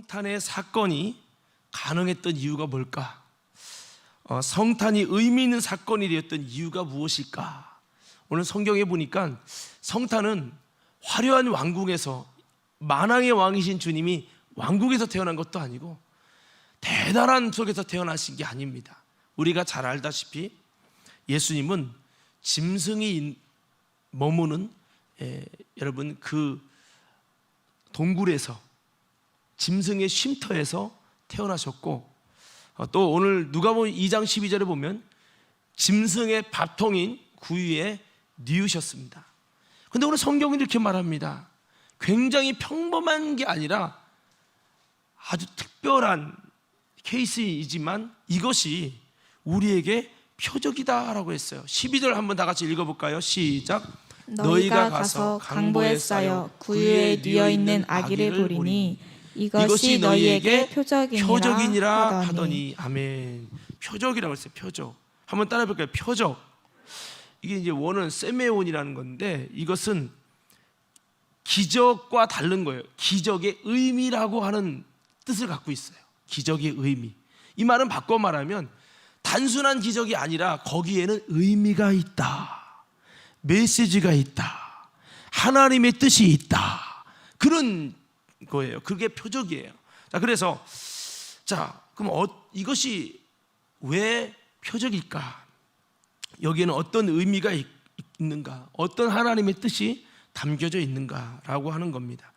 성탄의 사건이 가능했던 이유가 뭘까? 어, 성탄이 의미 있는 사건이 되었던 이유가 무엇일까? 오늘 성경에 보니까 성탄은 화려한 왕궁에서 만왕의 왕이신 주님이 왕국에서 태어난 것도 아니고 대단한 속에서 태어나신 게 아닙니다. 우리가 잘 알다시피 예수님은 짐승이 인- 머무는 에, 여러분 그 동굴에서 짐승의 쉼터에서 태어나셨고 어, 또 오늘 누가복음 2장 12절에 보면 짐승의 밥통인 구유에 뉘우셨습니다. 근데 오늘 성경은 이렇게 말합니다. 굉장히 평범한 게 아니라 아주 특별한 케이스이지만 이것이 우리에게 표적이다라고 했어요. 12절 한번 다 같이 읽어볼까요? 시작. 너희가 가서 강보에 쌓여 구유에 뉘어 있는 아기를 보리니 이것이 너희에게 표적이니라, 표적이니라 하더니, 아멘. 표적이라고 했어요. 표적. 한번 따라해 볼까요? 표적. 이게 이제 원은 세메온이라는 건데 이것은 기적과 다른 거예요. 기적의 의미라고 하는 뜻을 갖고 있어요. 기적의 의미. 이 말은 바꿔 말하면 단순한 기적이 아니라 거기에는 의미가 있다. 메시지가 있다. 하나님의 뜻이 있다. 그런 거예요. 그게 표적이에요. 자, 그래서 자, 그럼 어, 이것이 왜 표적일까? 여기에는 어떤 의미가 있, 있는가? 어떤 하나님의 뜻이 담겨져 있는가라고 하는 겁니다.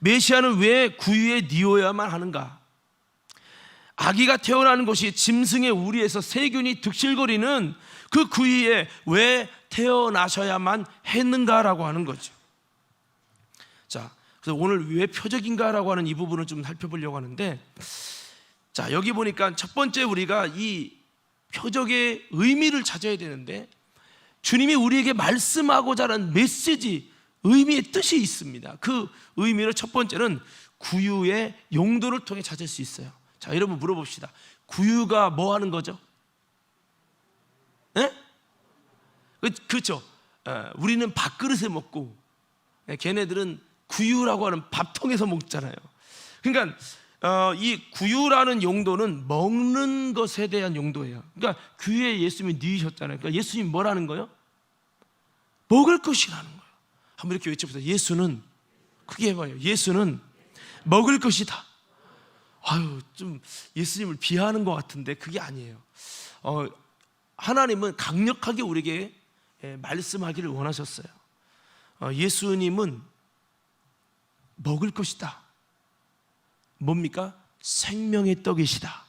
메시아는 왜 구유에 뉘어야만 하는가? 아기가 태어나는 곳이 짐승의 우리에서 세균이 득실거리는 그 구유에 왜 태어나셔야만 했는가라고 하는 거죠. 자, 그래서 오늘 왜 표적인가라고 하는 이 부분을 좀 살펴보려고 하는데, 자 여기 보니까 첫 번째 우리가 이 표적의 의미를 찾아야 되는데, 주님이 우리에게 말씀하고자 하는 메시지, 의미의 뜻이 있습니다. 그 의미를 첫 번째는 구유의 용도를 통해 찾을 수 있어요. 자, 여러분 물어봅시다. 구유가 뭐 하는 거죠? 예? 그, 그렇죠. 어, 우리는 밥그릇에 먹고 예, 걔네들은 구유라고 하는 밥통에서 먹잖아요. 그러니까 어, 이 구유라는 용도는 먹는 것에 대한 용도예요. 그러니까 귀에 예수님이 누이셨잖아요. 그러니까 예수님 뭐라는 거예요? 먹을 것이라는 거예요. 한번 이렇게 외쳐보세요. 예수는 크게 해봐요. 예수는 먹을 것이다. 아유, 좀 예수님을 비하하는 것 같은데 그게 아니에요. 어, 하나님은 강력하게 우리에게 예, 말씀하기를 원하셨어요. 어, 예수님은 먹을 것이다. 뭡니까? 생명의 떡이시다.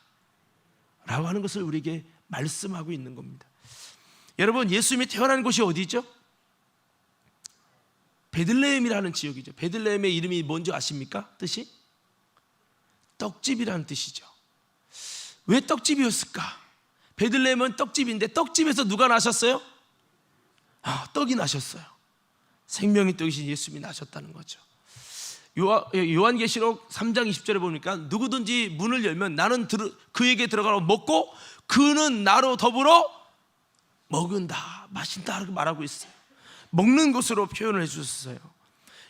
라고 하는 것을 우리에게 말씀하고 있는 겁니다. 여러분, 예수님이 태어난 곳이 어디죠? 베들레헴이라는 지역이죠. 베들레헴의 이름이 뭔지 아십니까? 뜻이? 떡집이라는 뜻이죠. 왜 떡집이었을까? 베들레헴은 떡집인데 떡집에서 누가 나셨어요? 아, 떡이 나셨어요. 생명의 떡이신 예수님이 나셨다는 거죠. 요하- 요한 계시록 3장 20절에 보니까 누구든지 문을 열면 나는 들, 그에게 들어가고 먹고 그는 나로 더불어 먹은다, 마신다 이렇게 말하고 있어요. 먹는 것으로 표현을 해주셨어요.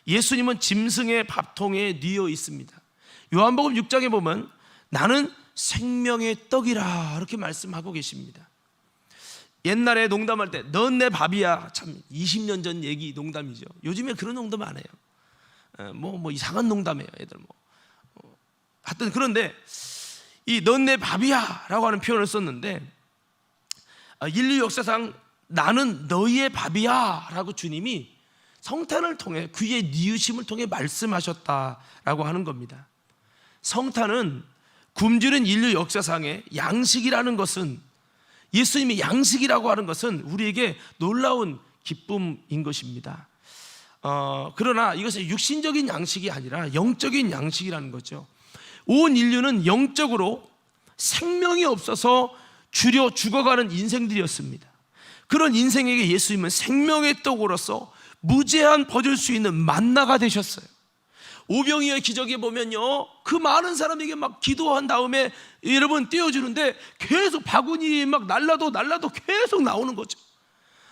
예수님은 짐승의 밥통에 뉘어 있습니다. 요한복음 6장에 보면 나는 생명의 떡이라 이렇게 말씀하고 계십니다. 옛날에 농담할 때 넌 내 밥이야 참 20년 전 얘기 농담이죠. 요즘에 그런 농담 안 해요. 뭐뭐 뭐 이상한 농담해요, 애들 뭐. 어, 하여튼 그런데 이 넌 내 밥이야라고 하는 표현을 썼는데 아, 인류 역사상 나는 너희의 밥이야라고 주님이 성탄을 통해 그의 니으심을 통해 말씀하셨다라고 하는 겁니다. 성탄은 굶주린 인류 역사상의 양식이라는 것은 예수님이 양식이라고 하는 것은 우리에게 놀라운 기쁨인 것입니다. 어, 그러나 이것은 육신적인 양식이 아니라 영적인 양식이라는 거죠. 온 인류는 영적으로 생명이 없어서 줄여 죽어가는 인생들이었습니다. 그런 인생에게 예수님은 생명의 떡으로서 무제한 버줄 수 있는 만나가 되셨어요. 오병이의 기적에 보면요, 그 많은 사람에게 막 기도한 다음에 여러분 띄워주는데 계속 바구니 막 날라도 날라도 계속 나오는 거죠.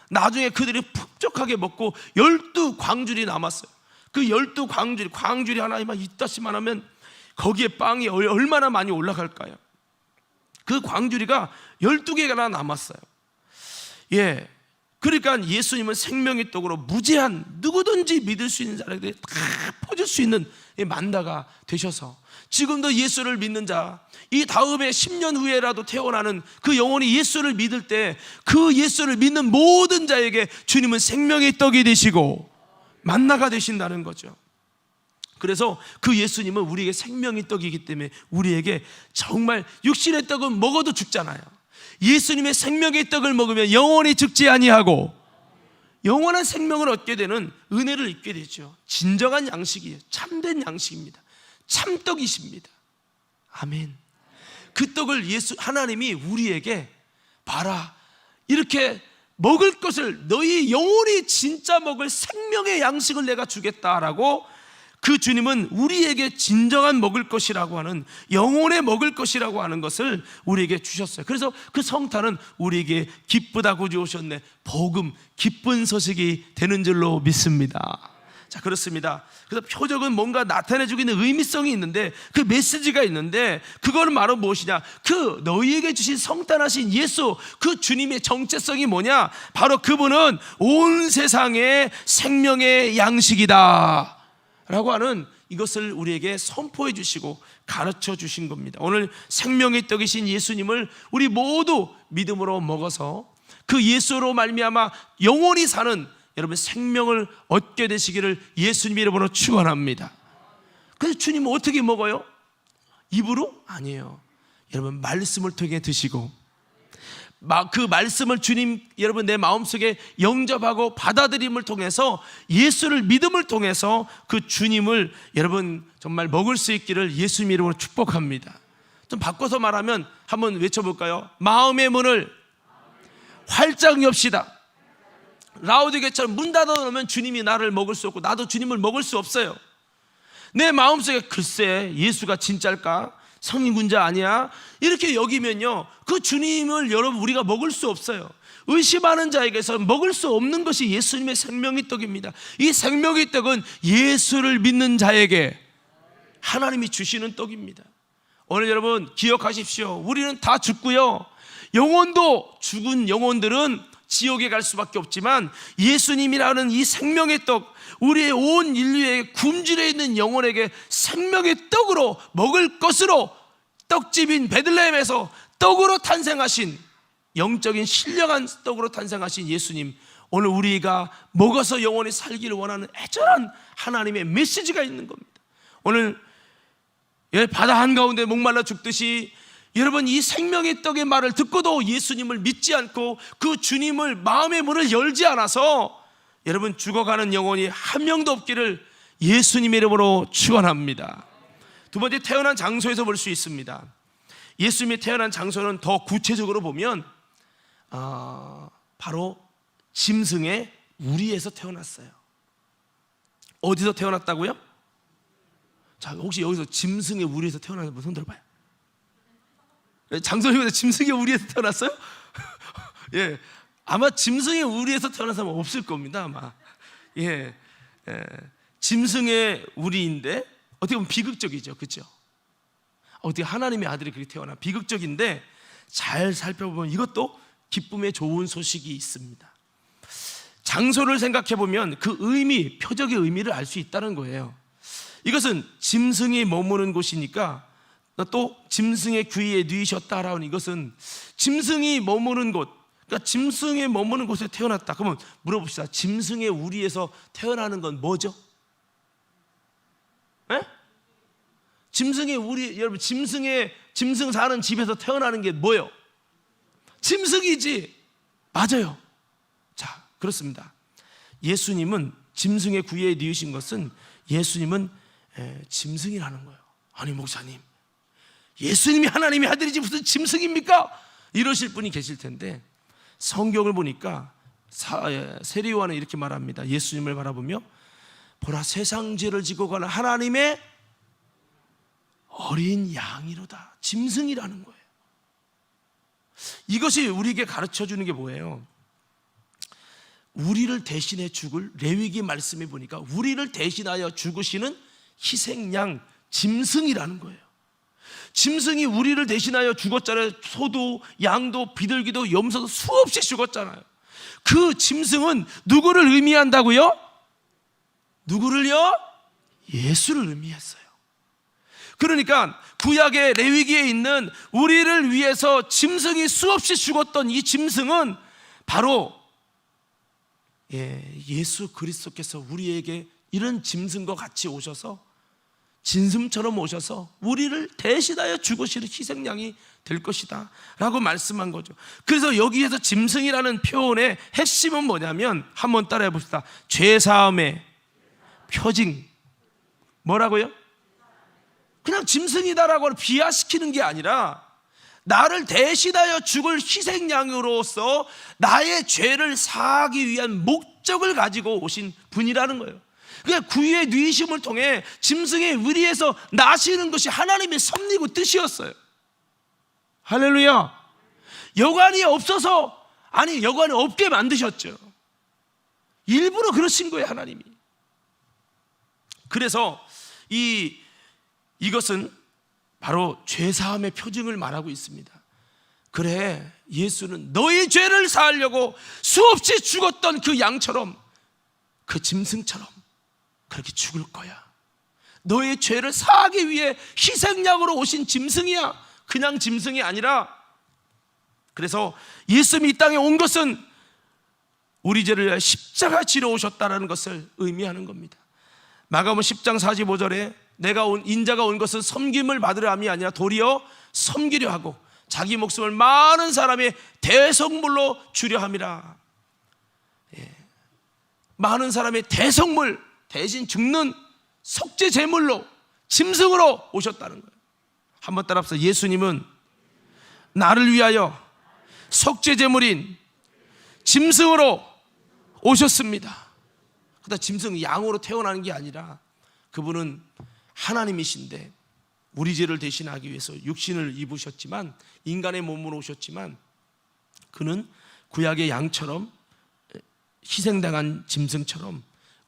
나중에 그들이 푹적하게 먹고 열두 광줄이 남았어요. 그 열두 광줄, 광줄이 하나만 이따시만 하면 거기에 빵이 얼- 얼마나 많이 올라갈까요? 그 광주리가 12개가 남았어요. 예. 그러니까 예수님은 생명의 떡으로 무제한 누구든지 믿을 수 있는 자에게 다 퍼줄 수 있는 이 만다가 되셔서 지금도 예수를 믿는 자, 이 다음에 10년 후에라도 태어나는 그 영혼이 예수를 믿을 때 그 예수를 믿는 모든 자에게 주님은 생명의 떡이 되시고 만나가 되신다는 거죠. 그래서 그 예수님은 우리에게 생명의 떡이기 때문에 우리에게 정말 육신의 떡은 먹어도 죽잖아요. 예수님의 생명의 떡을 먹으면 영원히 죽지 아니하고 영원한 생명을 얻게 되는 은혜를 입게 되죠. 진정한 양식이에요. 참된 양식입니다. 참떡이십니다. 아멘. 그 떡을 예수 하나님이 우리에게 봐라. 이렇게 먹을 것을 너희 영혼이 진짜 먹을 생명의 양식을 내가 주겠다라고 그 주님은 우리에게 진정한 먹을 것이라고 하는 영혼의 먹을 것이라고 하는 것을 우리에게 주셨어요. 그래서 그 성탄은 우리에게 기쁘다고 주셨네. 복음, 기쁜 소식이 되는 줄로 믿습니다. 자, 그렇습니다. 그래서 표적은 뭔가 나타내주고 있는 의미성이 있는데 그 메시지가 있는데 그거는 바로 무엇이냐? 그 너희에게 주신 성탄하신 예수 그 주님의 정체성이 뭐냐? 바로 그분은 온 세상의 생명의 양식이다. 라고 하는 이것을 우리에게 선포해 주시고 가르쳐 주신 겁니다. 오늘 생명의 떡이신 예수님을 우리 모두 믿음으로 먹어서 그 예수로 말미암아 영원히 사는 여러분 생명을 얻게 되시기를 예수님 이름으로 축원합니다. 그래서 주님은 어떻게 먹어요? 입으로? 아니에요. 여러분 말씀을 통해 드시고 마- 그 말씀을 주님 여러분 내 마음속에 영접하고 받아들임을 통해서 예수를 믿음을 통해서 그 주님을 여러분 정말 먹을 수 있기를 예수님 이름으로 축복합니다. 좀 바꿔서 말하면 한번 외쳐볼까요? 마음의 문을 활짝 엽시다. 라우디게처럼 문 닫아 놓으면 주님이 나를 먹을 수 없고 나도 주님을 먹을 수 없어요. 내 마음속에 글쎄 예수가 진짜일까? 성인군자 아니야? 이렇게 여기면요. 그 주님을 여러분 우리가 먹을 수 없어요. 의심하는 자에게서 먹을 수 없는 것이 예수님의 생명의 떡입니다. 이 생명의 떡은 예수를 믿는 자에게 하나님이 주시는 떡입니다. 오늘 여러분 기억하십시오. 우리는 다 죽고요. 영혼도 죽은 영혼들은 지옥에 갈 수밖에 없지만 예수님이라는 이 생명의 떡, 우리의 온 인류의 굶주려 있는 영혼에게 생명의 떡으로 먹을 것으로 떡집인 베들레헴에서 떡으로 탄생하신 영적인 신령한 떡으로 탄생하신 예수님 오늘 우리가 먹어서 영원히 살기를 원하는 애절한 하나님의 메시지가 있는 겁니다. 오늘 예, 바다 한가운데 목말라 죽듯이 여러분 이 생명의 떡의 말을 듣고도 예수님을 믿지 않고 그 주님을 마음의 문을 열지 않아서 여러분 죽어가는 영혼이 한 명도 없기를 예수님의 이름으로 축원합니다. 두 번째 태어난 장소에서 볼 수 있습니다. 예수님이 태어난 장소는 더 구체적으로 보면 아, 바로 짐승의 우리에서 태어났어요. 어디서 태어났다고요? 자, 혹시 여기서 짐승의 우리에서 태어나는 분손 들어봐요. 장소님에서 짐승의 우리에서 태어났어요? 예, 아마 짐승의 우리에서 태어난 사람은 없을 겁니다. 아마 예, 예, 짐승의 우리인데 어떻게 보면 비극적이죠, 그렇죠? 어떻게 하나님의 아들이 그렇게 태어나 비극적인데 잘 살펴보면 이것도 기쁨의 좋은 소식이 있습니다. 장소를 생각해 보면 그 의미, 표적의 의미를 알 수 있다는 거예요. 이것은 짐승이 머무는 곳이니까 또 짐승의 귀에 누이셨다라는 이것은 짐승이 머무는 곳, 그러니까 짐승이 머무는 곳에 태어났다. 그러면 물어봅시다. 짐승의 우리에서 태어나는 건 뭐죠? 에? 짐승의 우리 여러분 짐승의 짐승 사는 집에서 태어나는 게 뭐예요? 짐승이지. 맞아요. 자, 그렇습니다. 예수님은 짐승의 구에 뉘으신 것은 예수님은 에, 짐승이라는 거예요. 아니 목사님, 예수님이 하나님의 아들이지 무슨 짐승입니까? 이러실 분이 계실 텐데 성경을 보니까 사- 에, 세리요한은 이렇게 말합니다. 예수님을 바라보며 보라 세상 죄를 지고 가는 하나님의 어린 양이로다. 짐승이라는 거예요. 이것이 우리에게 가르쳐 주는 게 뭐예요? 우리를 대신해 죽을 레위기 말씀에 보니까 우리를 대신하여 죽으시는 희생양 짐승이라는 거예요. 짐승이 우리를 대신하여 죽었잖아요. 소도, 양도, 비둘기도, 염소도 수없이 죽었잖아요. 그 짐승은 누구를 의미한다고요? 누구를요? 예수를 의미했어요. 그러니까 구약의 레위기에 있는 우리를 위해서 짐승이 수없이 죽었던 이 짐승은 바로 예, 예수 그리스도께서 우리에게 이런 짐승과 같이 오셔서 진슴처럼 오셔서 우리를 대신하여 죽으시는 희생양이 될 것이다 라고 말씀한 거죠 그래서 여기에서 짐승이라는 표현의 핵심은 뭐냐면 한번 따라해 봅시다 죄사함의 표징 뭐라고요? 그냥 짐승이다라고 비하시키는 게 아니라 나를 대신하여 죽을 희생양으로서 나의 죄를 사하기 위한 목적을 가지고 오신 분이라는 거예요. 그러니까 구유의 뉘심을 통해 짐승의 의리에서 나시는 것이 하나님의 섭리고 뜻이었어요. 할렐루야. 여관이 없어서 아니 여관이 없게 만드셨죠. 일부러 그러신 거예요 하나님이. 그래서 이 이것은 바로 죄 사함의 표징을 말하고 있습니다. 그래, 예수는 너희 죄를 사하려고 수없이 죽었던 그 양처럼 그 짐승처럼 그렇게 죽을 거야. 너의 죄를 사하기 위해 희생양으로 오신 짐승이야. 그냥 짐승이 아니라 그래서 예수님이 이 땅에 온 것은 우리 죄를 십자가 지러 오셨다라는 것을 의미하는 겁니다. 마가복음 10장 45절에 내가 온 인자가 온 것은 섬김을 받으려 함이 아니라 도리어 섬기려 하고 자기 목숨을 많은 사람의 대성물로 주려 함이라. 예. 많은 사람의 대성물 대신 죽는 속죄 제물로 짐승으로 오셨다는 거예요. 한번 따라합시다. 예수님은 나를 위하여 속죄 제물인 짐승으로 오셨습니다. 그다 짐승 양으로 태어나는 게 아니라 그분은 하나님이신데 우리 죄를 대신하기 위해서 육신을 입으셨지만 인간의 몸으로 오셨지만 그는 구약의 양처럼 희생당한 짐승처럼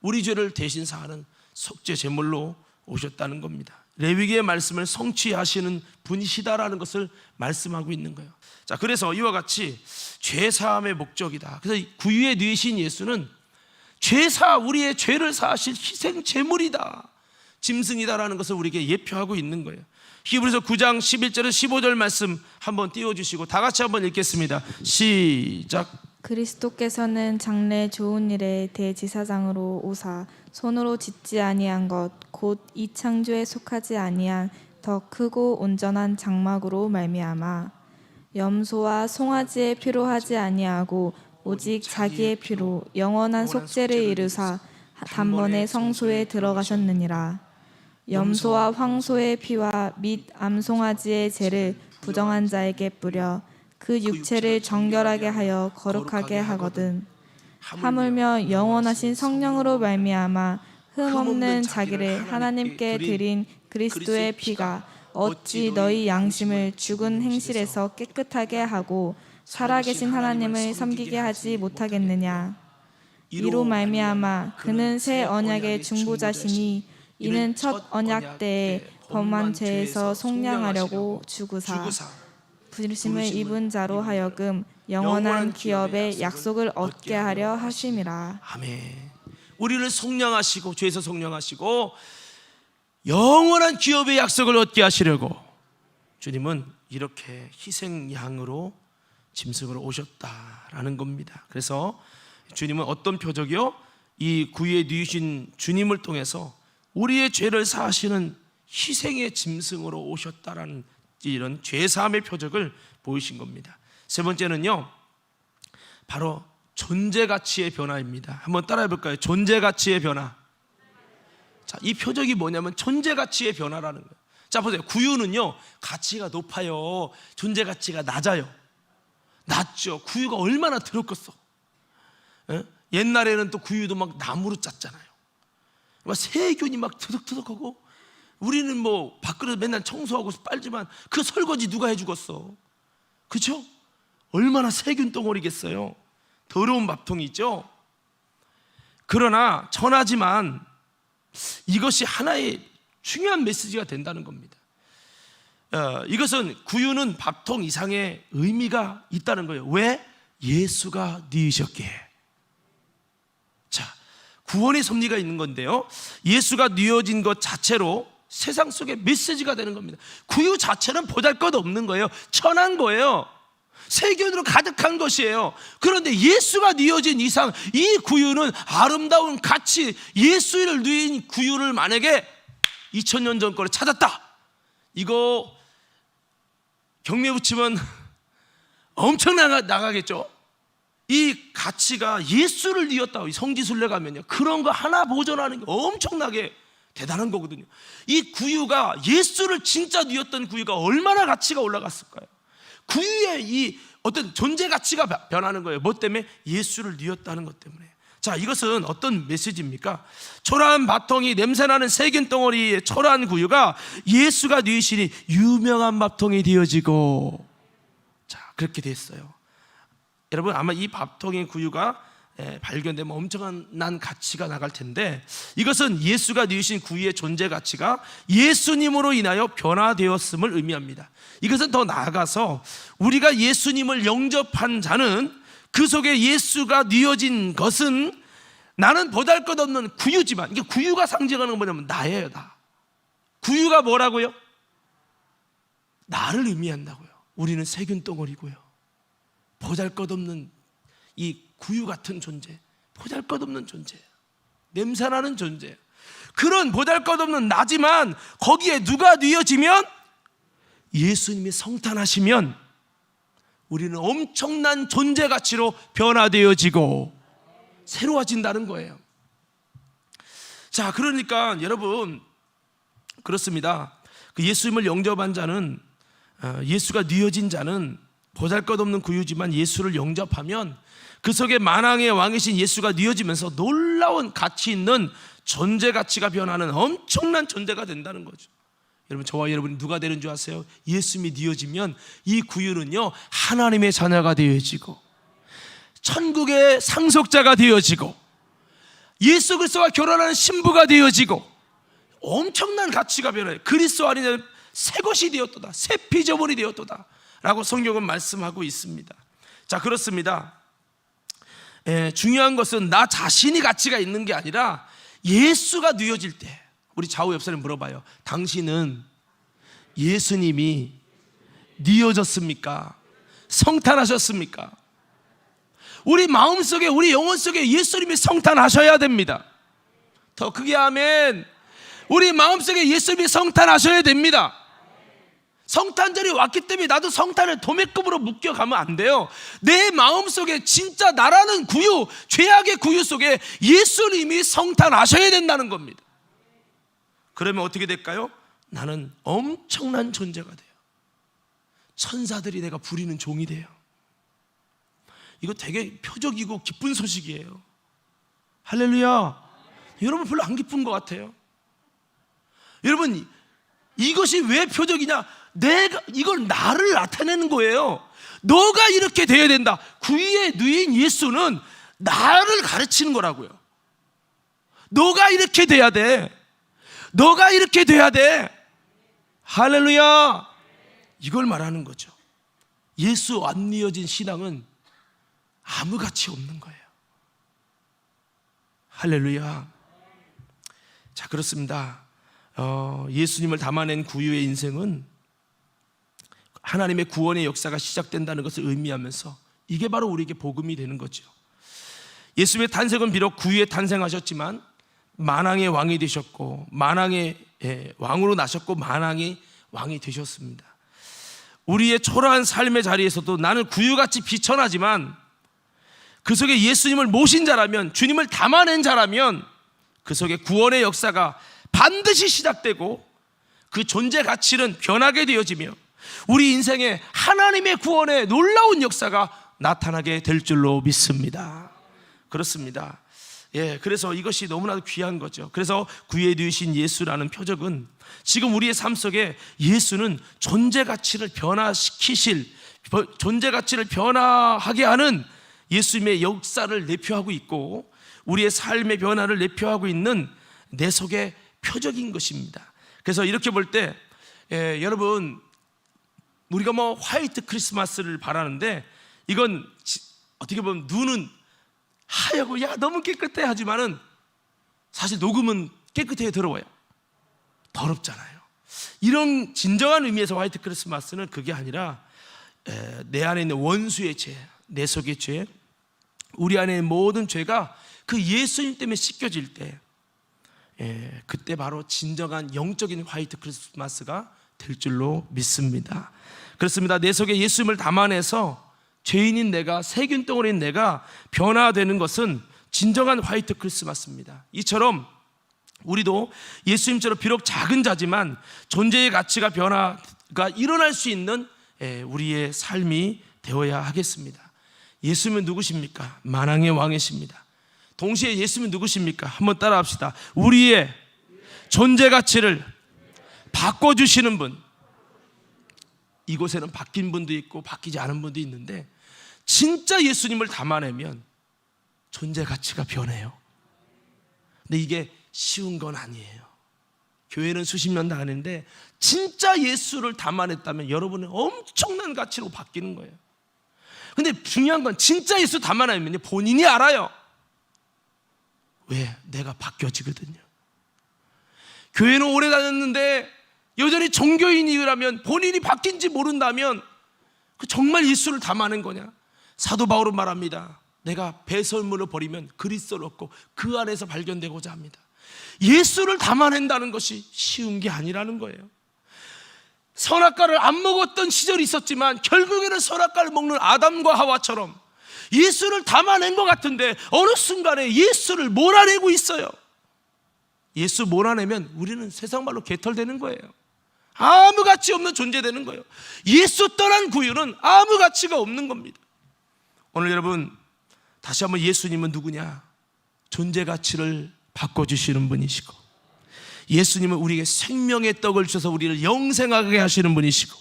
우리 죄를 대신 사하는 속죄 제물로 오셨다는 겁니다. 레위기의 말씀을 성취하시는 분이시다라는 것을 말씀하고 있는 거예요. 자, 그래서 이와 같이 죄 사함의 목적이다. 그래서 구유에 누이신 예수는 죄사 우리의 죄를 사하실 희생 제물이다. 짐승이다라는 것을 우리에게 예표하고 있는 거예요. 히브리서 9장 11절에 15절 말씀 한번 띄워 주시고 다 같이 한번 읽겠습니다. 시작. 그리스도께서는 장래 좋은 일의 대지사장으로 오사 손으로 짓지 아니한 것 곧 이 창조에 속하지 아니한 더 크고 온전한 장막으로 말미암아 염소와 송아지의 피로 하지 아니하고 오직 자기의 피로 영원한 속죄를 이루사 단번에 성소에 들어가셨느니라. 염소와 황소의 피와 및 암송아지의 죄를 부정한 자에게 뿌려 그 육체를 정결하게 하여 거룩하게 하거든. 하물며 영원하신 성령으로 말미암아 흠 없는 자기를 하나님께 드린 그리스도의 피가 어찌 너희 양심을 죽은 행실에서 깨끗하게 하고 살아계신 하나님을 섬기게 하지 못하겠느냐? 이로 말미암아 그는 새 언약의 중보자시니 이는 첫 언약 때에 범한 죄에서 속량하려고 죽으사 부르심을 입은 자로 하여금 영원한 기업의 약속을 얻게 하려 하심이라 아멘. 우리를 성령하시고 죄에서 성령하시고 영원한 기업의 약속을 얻게 하시려고 주님은 이렇게 희생 양으로 짐승으로 오셨다라는 겁니다. 그래서 주님은 어떤 표적이요? 이 구유에 누이신 주님을 통해서 우리의 죄를 사하시는 희생의 짐승으로 오셨다라는 이런 죄사함의 표적을 보이신 겁니다. 세 번째는요. 바로 존재 가치의 변화입니다. 한번 따라해 볼까요? 존재 가치의 변화. 자, 이 표적이 뭐냐면 존재 가치의 변화라는 거예요. 자, 보세요. 구유는요, 가치가 높아요. 존재 가치가 낮아요. 낮죠. 구유가 얼마나 더럽겠어. 예? 옛날에는 또 구유도 막 나무로 짰잖아요. 막 세균이 막 터덕터덕하고 우리는 뭐 밖으로 맨날 청소하고 빨지만 그 설거지 누가 해 주겠어. 그죠? 얼마나 세균 덩어리겠어요. 더러운 밥통이죠. 그러나 천하지만 이것이 하나의 중요한 메시지가 된다는 겁니다. 어, 이것은 구유는 밥통 이상의 의미가 있다는 거예요. 왜? 예수가 뉘으셨기에. 자, 구원의 섭리가 있는 건데요. 예수가 뉘어진 것 자체로 세상 속에 메시지가 되는 겁니다. 구유 자체는 보잘 것 없는 거예요. 천한 거예요. 세균으로 가득한 것이에요. 그런데 예수가 뉘어진 이상 이 구유는 아름다운 가치, 예수를 뉘인 구유를 만약에 2000년 전 거를 찾았다. 이거 경매 붙이면 엄청 나가, 나가겠죠. 이 가치가 예수를 뉘었다. 이 성지순례 가면요. 그런 거 하나 보존하는 게 엄청나게 대단한 거거든요. 이 구유가 예수를 진짜 뉘었던 구유가 얼마나 가치가 올라갔을까요? 구유의 이 어떤 존재 가치가 바- 변하는 거예요. 뭐 때문에? 예수를 뉘었다는 것 때문에. 자, 이것은 어떤 메시지입니까? 초라한 밥통이 냄새나는 세균 덩어리의 초라한 구유가 예수가 뉘으시니 유명한 밥통이 되어지고 자, 그렇게 됐어요. 여러분 아마 이 밥통의 구유가 예, 발견되면 엄청난 가치가 나갈 텐데 이것은 예수가 뉘으신 구유의 존재 가치가 예수님으로 인하여 변화되었음을 의미합니다. 이것은 더 나아가서 우리가 예수님을 영접한 자는 그 속에 예수가 뉘어진 것은 나는 보잘 것 없는 구유지만 이게 구유가 상징하는 건 뭐냐면 나예요 나. 구유가 뭐라고요? 나를 의미한다고요. 우리는 세균 덩어리고요. 보잘 것 없는 이 구유 같은 존재, 보잘 것 없는 존재, 냄새나는 존재. 그런 보잘 것 없는 나지만 거기에 누가 뉘어지면 예수님이 성탄하시면 우리는 엄청난 존재 가치로 변화되어지고 새로워진다는 거예요. 자, 그러니까 여러분 그렇습니다. 그 예수님을 영접한 자는 어, 예수가 뉘어진 자는 보잘것없는 구유지만 예수를 영접하면 그 속에 만왕의 왕이신 예수가 뉘어지면서 놀라운 가치 있는 존재 가치가 변하는 엄청난 존재가 된다는 거죠. 여러분 저와 여러분이 누가 되는 줄 아세요? 예수님이 뉘어지면 이 구유는요 하나님의 자녀가 되어지고 천국의 상속자가 되어지고 예수 그리스도와 결혼하는 신부가 되어지고 엄청난 가치가 변해요. 그리스도 안에는 새 것이 되었도다. 새 피조물이 되었도다. 라고 성경은 말씀하고 있습니다. 자, 그렇습니다. 예, 중요한 것은 나 자신이 가치가 있는 게 아니라 예수가 뉘어질 때 우리 좌우 옆사람 물어봐요. 당신은 예수님이 뉘어졌습니까? 성탄하셨습니까? 우리 마음 속에 우리 영혼 속에 예수님이 성탄하셔야 됩니다. 더 크게 아멘. 우리 마음 속에 예수님이 성탄하셔야 됩니다. 성탄절이 왔기 때문에 나도 성탄을 도매급으로 묶여가면 안 돼요. 내 마음 속에 진짜 나라는 구유, 죄악의 구유 속에 예수님이 성탄하셔야 된다는 겁니다. 그러면 어떻게 될까요? 나는 엄청난 존재가 돼요. 천사들이 내가 부리는 종이 돼요. 이거 되게 표적이고 기쁜 소식이에요. 할렐루야. 여러분 별로 안 기쁜 것 같아요. 여러분 이것이 왜 표적이냐? 내가 이걸 나를 나타내는 거예요. 너가 이렇게 돼야 된다. 구위에 누인 예수는 나를 가르치는 거라고요. 너가 이렇게 돼야 돼. 너가 이렇게 돼야 돼. 할렐루야. 이걸 말하는 거죠. 예수 안 이어진 신앙은 아무 가치 없는 거예요. 할렐루야. 자, 그렇습니다. 어, 예수님을 담아낸 구유의 인생은 하나님의 구원의 역사가 시작된다는 것을 의미하면서 이게 바로 우리에게 복음이 되는 거죠. 예수님의 탄생은 비록 구유에 탄생하셨지만 만왕의 왕이 되셨고 만왕의 예, 왕으로 나셨고 만왕의 왕이 되셨습니다. 우리의 초라한 삶의 자리에서도 나는 구유같이 비천하지만 그 속에 예수님을 모신 자라면 주님을 담아낸 자라면 그 속에 구원의 역사가 반드시 시작되고 그 존재 가치는 변하게 되어지며 우리 인생에 하나님의 구원의 놀라운 역사가 나타나게 될 줄로 믿습니다. 그렇습니다. 예, 그래서 이것이 너무나도 귀한 거죠. 그래서 누이신 예수라는 표적은 지금 우리의 삶 속에 예수는 존재 가치를 변화시키실 존재 가치를 변화하게 하는 예수님의 역사를 내표하고 있고 우리의 삶의 변화를 내표하고 있는 내 속의 표적인 것입니다. 그래서 이렇게 볼때 여러분 우리가 뭐 화이트 크리스마스를 바라는데 이건 지- 어떻게 보면 눈은 하얗고 야 너무 깨끗해 하지만은 사실 녹음은 깨끗해 들어와요. 더럽잖아요. 이런 진정한 의미에서 화이트 크리스마스는 그게 아니라 에, 내 안에 있는 원수의 죄, 내 속의 죄, 우리 안에 모든 죄가 그 예수님 때문에 씻겨질 때 예, 그때 바로 진정한 영적인 화이트 크리스마스가 될 줄로 믿습니다. 그렇습니다. 내 속에 예수님을 담아내서 죄인인 내가 세균 덩어리인 내가 변화되는 것은 진정한 화이트 크리스마스입니다. 이처럼 우리도 예수님처럼 비록 작은 자지만 존재의 가치가 변화가 일어날 수 있는 예, 우리의 삶이 되어야 하겠습니다. 예수님은 누구십니까? 만왕의 왕이십니다. 동시에 예수님은 누구십니까? 한번 따라합시다. 우리의 존재 가치를 바꿔주시는 분. 이곳에는 바뀐 분도 있고 바뀌지 않은 분도 있는데 진짜 예수님을 담아내면 존재 가치가 변해요. 근데 이게 쉬운 건 아니에요. 교회는 수십 년 다니는데 진짜 예수를 담아냈다면 여러분은 엄청난 가치로 바뀌는 거예요. 근데 중요한 건 진짜 예수 담아내면 본인이 알아요. 왜? 내가 바뀌어지거든요. 교회는 오래 다녔는데 여전히 종교인이라면 본인이 바뀐지 모른다면 그 정말 예수를 담아낸 거냐? 사도 바울은 말합니다. 내가 배설물을 버리면 그리스도를 얻고 그 안에서 발견되고자 합니다. 예수를 담아낸다는 것이 쉬운 게 아니라는 거예요. 선악과를 안 먹었던 시절이 있었지만 결국에는 선악과를 먹는 아담과 하와처럼 예수를 담아낸 것 같은데 어느 순간에 예수를 몰아내고 있어요. 예수 몰아내면 우리는 세상 말로 개털되는 거예요. 아무 가치 없는 존재 되는 거예요. 예수 떠난 구유는 아무 가치가 없는 겁니다. 오늘 여러분 다시 한번 예수님은 누구냐? 존재 가치를 바꿔 주시는 분이시고 예수님은 우리에게 생명의 떡을 주셔서 우리를 영생하게 하시는 분이시고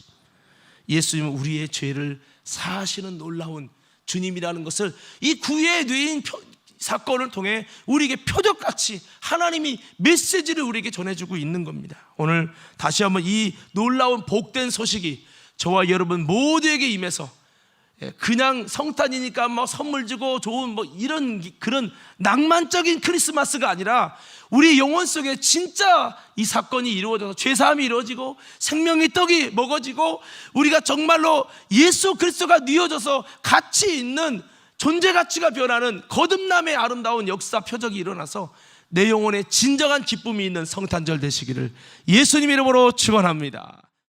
예수님은 우리의 죄를 사하시는 놀라운 주님이라는 것을 이 뇌인 표- 사건을 통해 우리에게 표적같이 하나님이 메시지를 우리에게 전해주고 있는 겁니다. 오늘 다시 한번 이 놀라운 복된 소식이 저와 여러분 모두에게 임해서 예, 그냥 성탄이니까 뭐 선물 주고 좋은 뭐 이런 기- 그런 낭만적인 크리스마스가 아니라 우리 영혼 속에 진짜 이 사건이 이루어져서 죄사함이 이루어지고 생명의 떡이 먹어지고 우리가 정말로 예수 그리스도가 뉘어져서 가치 있는 존재 가치가 변하는 거듭남의 아름다운 역사 표적이 일어나서 내 영혼에 진정한 기쁨이 있는 성탄절 되시기를 예수님 이름으로 축원합니다.